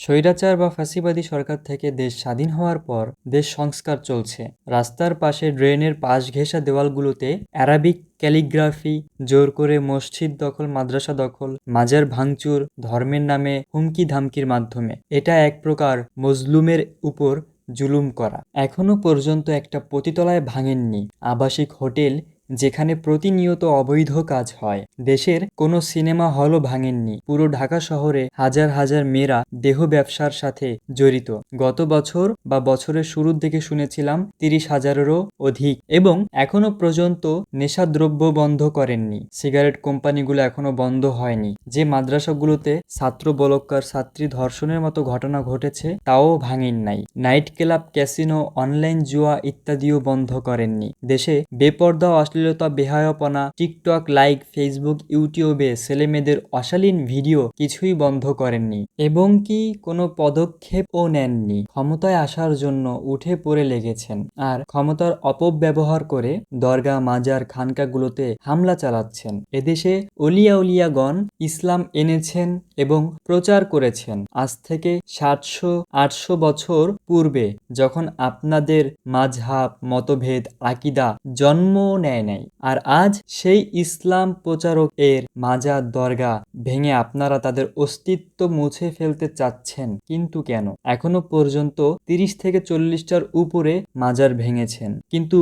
স্বৈরাচার বা ফাঁসিবাদী সরকার থেকে দেশ স্বাধীন হওয়ার পর দেশ সংস্কার চলছে। রাস্তার পাশে ড্রেনের পাশ ঘেঁষা দেওয়ালগুলোতে অ্যারাবিক ক্যালিগ্রাফি, জোর করে মসজিদ দখল, মাদ্রাসা দখল, মাজার ভাঙচুর, ধর্মের নামে হুমকি ধামকির মাধ্যমে। এটা এক প্রকার মজলুমের উপর জুলুম করা। এখনও পর্যন্ত একটা পতিতলায় ভাঙেননি। আবাসিক হোটেল যেখানে প্রতিনিয়ত অবৈধ কাজ হয়। দেশের কোনো সিনেমা হলও ভাঙেননি। পুরো ঢাকা শহরে হাজার হাজার মেয়েরা দেহ ব্যবসার সাথে জড়িত। গত বছর বা বছরের শুরুর দিকে শুনেছিলাম তিরিশ হাজারেরও অধিক এবং এখনও পর্যন্ত নেশাদ্রব্য বন্ধ করেননি। সিগারেট কোম্পানিগুলো এখনও বন্ধ হয়নি। যে মাদ্রাসাগুলোতে ছাত্র বলৎকার ছাত্রী ধর্ষণের মতো ঘটনা ঘটেছে, তাও ভাঙেন নাই। নাইট ক্লাব ক্যাসিনো, অনলাইন জুয়া ইত্যাদিও বন্ধ করেননি। দেশে বেপর্দা ও অশ্লীলতা, বেহায়াপনা, টিকটক লাইক, ফেসবুক, ইউটিউবে ছেলেমেয়েদের অশালীন ভিডিও কিছুই বন্ধ করেননি এবং কি কোনো পদক্ষেপও নেননি। ক্ষমতায় আসার জন্য উঠে পড়ে লেগেছেন। আর ক্ষমতার অপব্যবহার করে দরগা, মাজার, খানকাগুলোতে হামলা চালাচ্ছেন। এদেশে অলিয়া উলিয়াগণ ইসলাম এনেছেন এবং প্রচার করেছেন। আজ থেকে সাতশো, আটশো বছর পূর্বে যখন আপনাদের মাঝহাব, মতভেদ, আকিদা জন্ম নেয় নাই, আর আজ সেই ইসলাম প্রচারক এর মাজার দরগা ভেঙে আপনারা তাদের অস্তিত্ব মুছে ফেলতে চাচ্ছেন, কিন্তু কেন? এখনও পর্যন্ত তিরিশ থেকে চল্লিশটার উপরে মাজার ভেঙেছেন। কিন্তু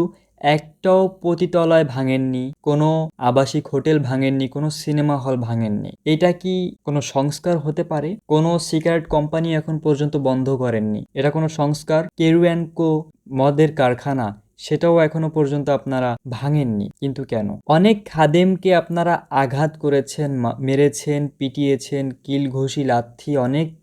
একটাও পতিতলায় ভাঙেননি, কোনো আবাসিক হোটেল ভাঙেননি, কোনো সিনেমা হল ভাঙেননি। এটা কি কোনো সংস্কার হতে পারে? কোনো সিগারেট কোম্পানি এখন পর্যন্ত বন্ধ করেননি। এটা কোনো সংস্কার? কেরুয়ানকো মদের কারখানা, সেটাও এখনও পর্যন্ত আপনারা ভাঙেননি, কিন্তু কেন? অনেক খাদেমকে আপনারা আঘাত করেছেন মেরেছেন, পিটিয়েছেন, কিল ঘুষি, লাথি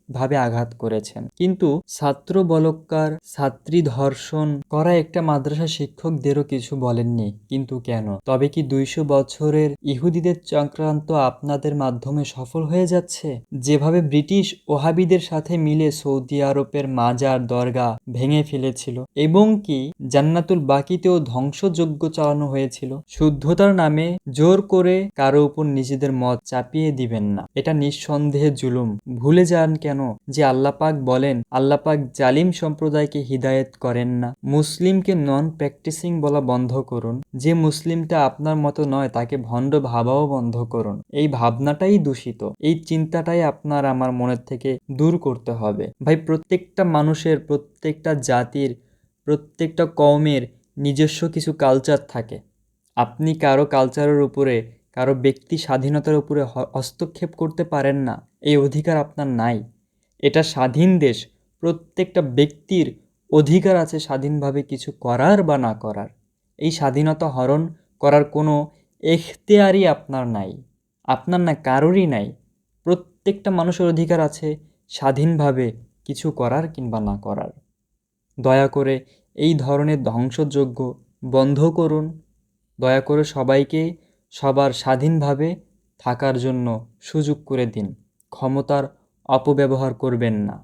অনেকভাবে আঘাত করেছেন। কিন্তু ছাত্র বলৎকার ছাত্রী ধর্ষণ করা একটা মাদ্রাসা শিক্ষকদেরও কিছু বলেননি। কিন্তু কেন? তবে কি দুইশো বছরের ইহুদিদের চক্রান্ত আপনাদের মাধ্যমে সফল হয়ে যাচ্ছে? যেভাবে ব্রিটিশ ওহাবিদের সাথে মিলে সৌদি আরবের মাজার দরগা ভেঙে ফেলেছিল এবং কি জান্নাতুল বাকিতেও ধ্বংসযজ্ঞ চালানো হয়েছিল, শুদ্ধতার নামে জোর করে কারও উপর নিজেদের মত চাপিয়ে দিবেন না। এটা নিঃসন্দেহে জুলুম। ভুলে যান কেন? যে আল্লাপাক বলেন, আল্লাপাক জালিম সম্প্রদায়কে হিদায়েত করেন না। মুসলিমকে নন প্র্যাকটিসিং বলা বন্ধ করুন। যে মুসলিমটা আপনার মতো নয়, তাকে ভণ্ড ভাবাও বন্ধ করুন। এই ভাবনাটাই দূষিত। এই চিন্তাটাই আপনার আমার মনের থেকে দূর করতে হবে। ভাই, প্রত্যেকটা মানুষের, প্রত্যেকটা জাতির, প্রত্যেকটা কওমের নিজস্ব কিছু কালচার থাকে। আপনি কারও কালচারের উপরে, কারও ব্যক্তি স্বাধীনতার উপরে হস্তক্ষেপ করতে পারেন না। এই অধিকার আপনার নাই। এটা স্বাধীন দেশ, প্রত্যেকটা ব্যক্তির অধিকার আছে স্বাধীনভাবে কিছু করার বা না করার। এই স্বাধীনতা হরণ করার কোনো এখতেয়ারই আপনার নাই, আপনার না কারোরই নাই। প্রত্যেকটা মানুষের অধিকার আছে স্বাধীনভাবে কিছু করার কিংবা না করার। দয়া করে এই ধরনের ধ্বংসযজ্ঞ বন্ধ করুন। দয়া করে সবাইকে সবার স্বাধীনভাবে থাকার জন্য সুযোগ করে দিন। ক্ষমতার অপব্যবহার করবেন না।